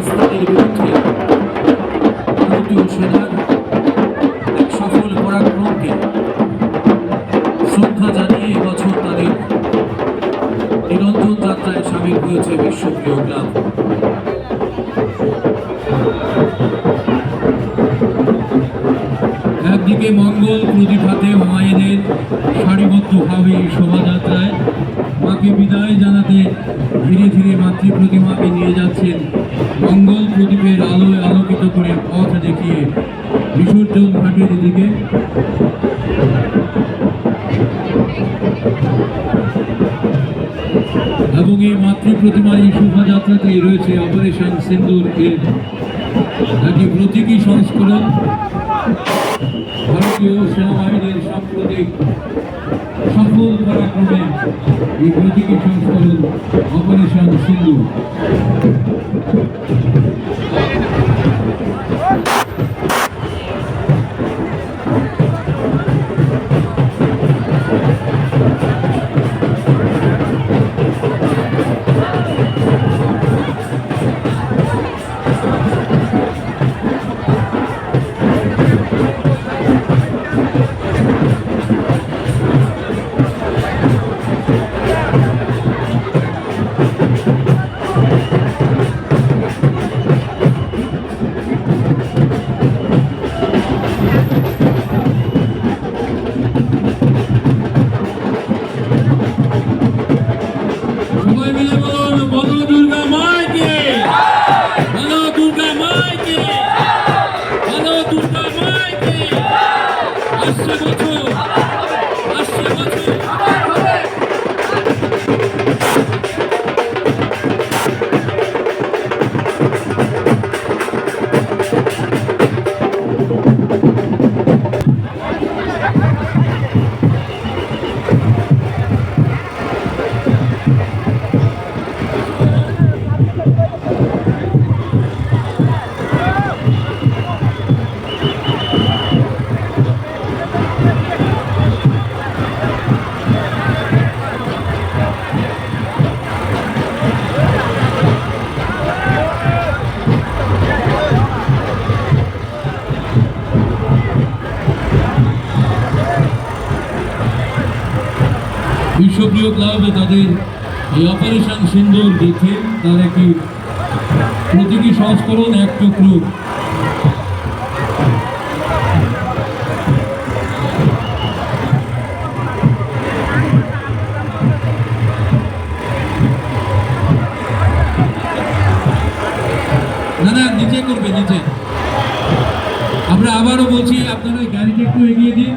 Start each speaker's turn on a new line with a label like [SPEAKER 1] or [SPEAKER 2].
[SPEAKER 1] পাকিস্তানের বিরুদ্ধে ভারতীয় শ্রদ্ধা জানিয়ে এবছর তাদের নিরঞ্জন যাত্রায় সামিল হয়েছে বিশ্বপ্রিয় ক্লাব একদিকে মঙ্গল প্রতিভাতে হুমায়ুনের সারিবদ্ধভাবে শোভাযাত্রায় মাকে বিদায় জানাতে ধীরে ধীরে মাতৃ প্রতিমাকে নিয়ে যাচ্ছেন। মঙ্গল প্রদীপের আলোয় আলোকিত করে পথ দেখিয়ে বিসর্জন ঘাটের দিকে। এবং এই মাতৃ প্রতিমার এই শোভাযাত্রাতেই রয়েছে অপারেশন সিন্দুর এর একটি প্রতীকী সংস্করণ। ভারতীয় সেনাবাহিনীর সাম্প্রতিক সফল পরাক্রমে এই প্রতীকী সংস্করণ অপারেশন সিন্ধু। সবাই মিলে বলুন বিশ্বপ্রিয় ক্লাবে তাদের এই অপারেশন সিন্দুর দেখে তার একটি প্রতীকী সংস্করণ এক টুকরো। না না, নিচে করবে, নিচে। আমরা আবারও বলছি, আপনারা গাড়িটা একটু এগিয়ে দিন।